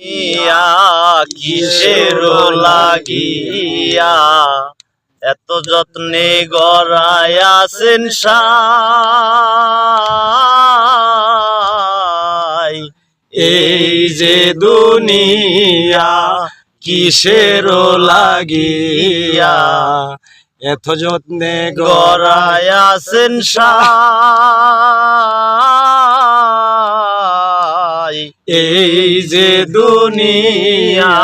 ইয়া কিসের লাগিয়া? এত যত্নে গড়াইয়াছেন সাই। এই যে দুনিয়া কিসের লাগিয়া? এত যত্নে গড়াইয়াছেন সাই। এই যে দুনিয়া।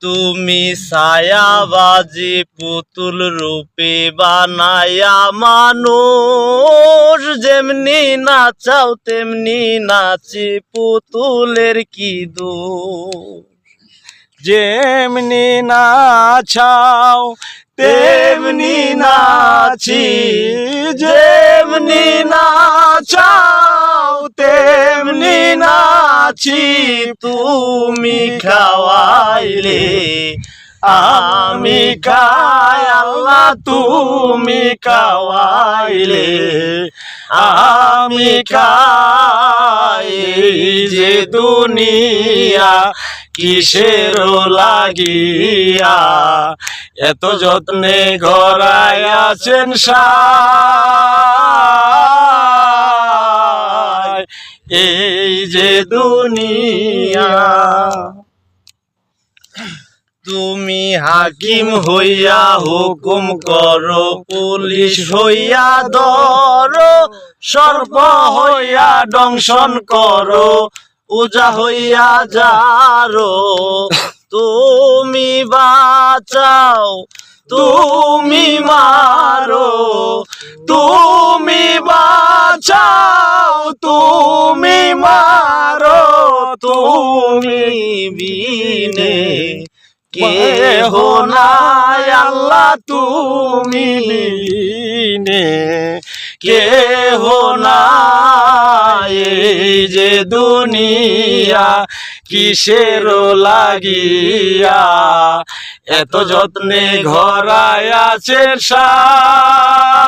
তুমি ছায়াবাজি পুতুল রূপে বানায়া মানুষ, যেমনি নাচাও, তেমনি নাচি পুতুলের কি দোষ? যেমনি নাচাও, তেমনি নাচি, যেমনি নাচাও নাচি তুমি খাওয়াইলে। আমি খাই আল্লাহ তুমি খাওয়াইলে। আমি খাই যে দুনিয়া কিসের লাগিয়া। এত যত্নে গড়াই আছেন সাই এই যে দুনিয়া, তুমি হাকিম হইয়া হুকুম করো, পুলিশ হইয়া ধরো, সর্প হইয়া দংশন করো, উজা হইয়া যারো তুমি বাঁচাও, তুমি মারো, তুমি বাঁচাও। তুমি মারো, তুমি বিনে। কে হো নাই আল্লাহ, তুমি বিনে। হো এই যে দুনিয়া, কিসের লাগিয়া? এত যত্নে ঘরায় আছে সাই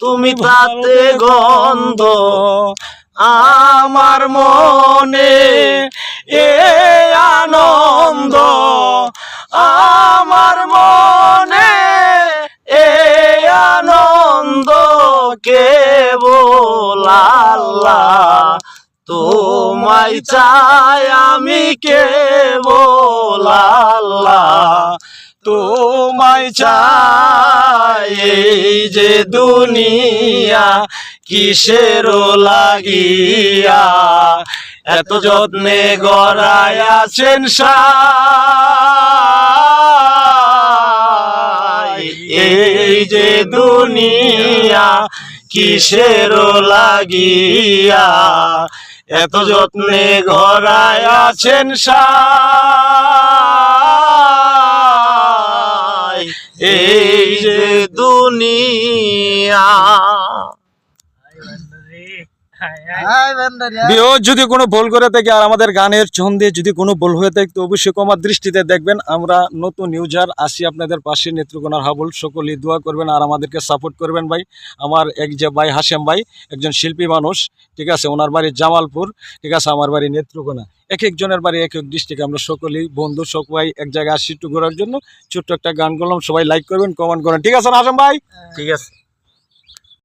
তুমি তাতে গন্ধ আমার মনে এ আনন্দ। আমার মনে এ আনন্দ কেবল আল্লাহ। তোমায় চাই আমি কেবল আল্লাহ। তোমায় চাই যে দুনিয়া, কিসের লাগিয়া? এত যত্নে গড়ায় আছেন এই যে দুনিয়া, কিসের লাগিয়া? এত যত্নে গড়ায় আছেন সাই। এই যে দুনিয়া বিও যদি কোনো ভুল করে থাকে আর আমাদের গানের ছন্দে যদি কোনো ভুল হয়ে থাকে তো অবশ্যই কমার দৃষ্টিতে দেখবেন। আমরা নতুন ইউজার আসি আপনাদের পাশে নেত্রকোনার হাবল। সকলেই দোয়া করবেন আর আমাদেরকে সাপোর্ট করবেন ভাই। আমার এক যে ভাই হাসেম ভাই একজন শিল্পী মানুষ ঠিক আছে? ওনার বাড়ি জামালপুর ঠিক আছে? আমার বাড়ি নেত্রকোনা। এক একজনের বাড়ি এক এক ডিস্ট্রিক্ট আমরা সকলেই বন্ধু সবাই এক জায়গায় আসি একটু ঘোরার জন্য। ছোট্ট একটা গান করলাম সবাই লাইক করবেন কমেন্ট করেন ঠিক আছে না হাসেম ভাই? ঠিক আছে।